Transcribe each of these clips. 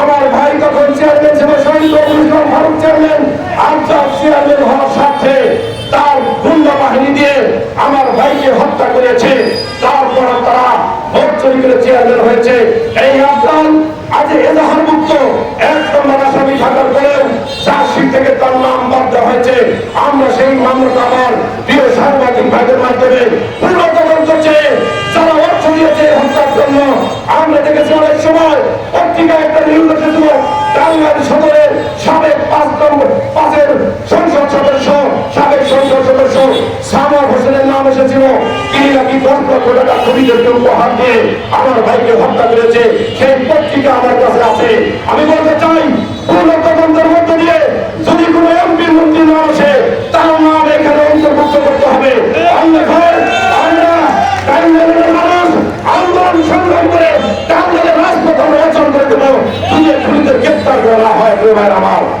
আমার ভাই তখন চেয়ারম্যান ছিল রবুল ইসলাম ফারুক চেয়ারম্যান আনসার চেয়ারম্যান হওয়ার সাথে তার গুন্ডা বাহিনী দিয়ে আমার ভাইকে হত্যা করেছে। তারপর তারা ভোট চেয়ারম্যান হয়েছে। এই আফগান আজ এজাহার মুক্ত এক নম্বর আসামি থাকার পরেও চার্জশিট থেকে তার নাম বাদ দেওয়া হয়েছে। আমরা সেই মামলাটা আমার প্রিয় সাংবাদিক ভাইদের মাধ্যমে পুনঃ তদন্ত চেয়ে যারা অর্থ দিয়েছে হত্যার জন্য, আমরা দেখেছি অনেক সময় টাঙ্গাইল সদরের সাবেক পাঁচ নম্বর পাঁচের সংসদ সদস্য, সাবেক সংসদ সদস্য সামার হোসেনের নাম এসেছিল। তিনি নাকি দশ লক্ষ টাকা খুনিদেরকে উপহার দিয়ে আমার ভাইকে হত্যা করেছে। সেই পত্রিকা আমার কাছে আছে।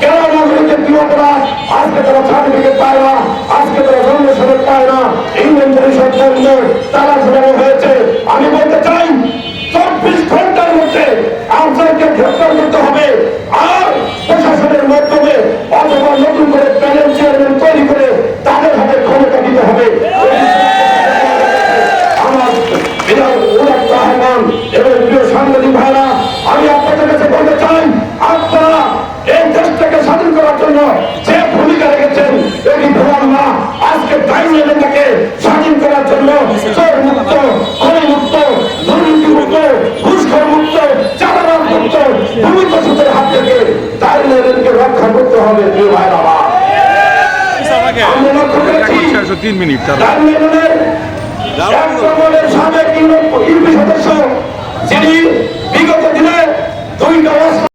কেন নাগরিকের কি অপরাধ? আজকে তারা সার্টিফিকেট পায় না, আজকে তারা জন্ম সনদ পায় না। ইনভেন্টারি সব তারা ঝুলানো হয়েছে। আমি বলতে চাই, চব্বিশ ঘণ্টার মধ্যে আনসারকে গ্রেফতার করতে হবে। আর করে করে এবং প্রিয় সাংবাদিক ভাইরা জন্য যে ভূমিকা রেখেছেন এটি ভুলার না আজকে তাইল এলাকাকে স্বাধীন করার জন্য চোর মুক্ত খনি মুক্ত দুর্নীতি মুক্ত ঘুষখর মুক্ত চাঁদাবাদ মুক্ত ভূমিকা সুদের হাত থেকে তাইল এলাকাকে রক্ষা করতে হবে প্রিয় ভাইয়ের আবার আমরা লক্ষ্য করেছি তিন মিনিট সাবেক সদস্য যিনি বিগত দিনে দুই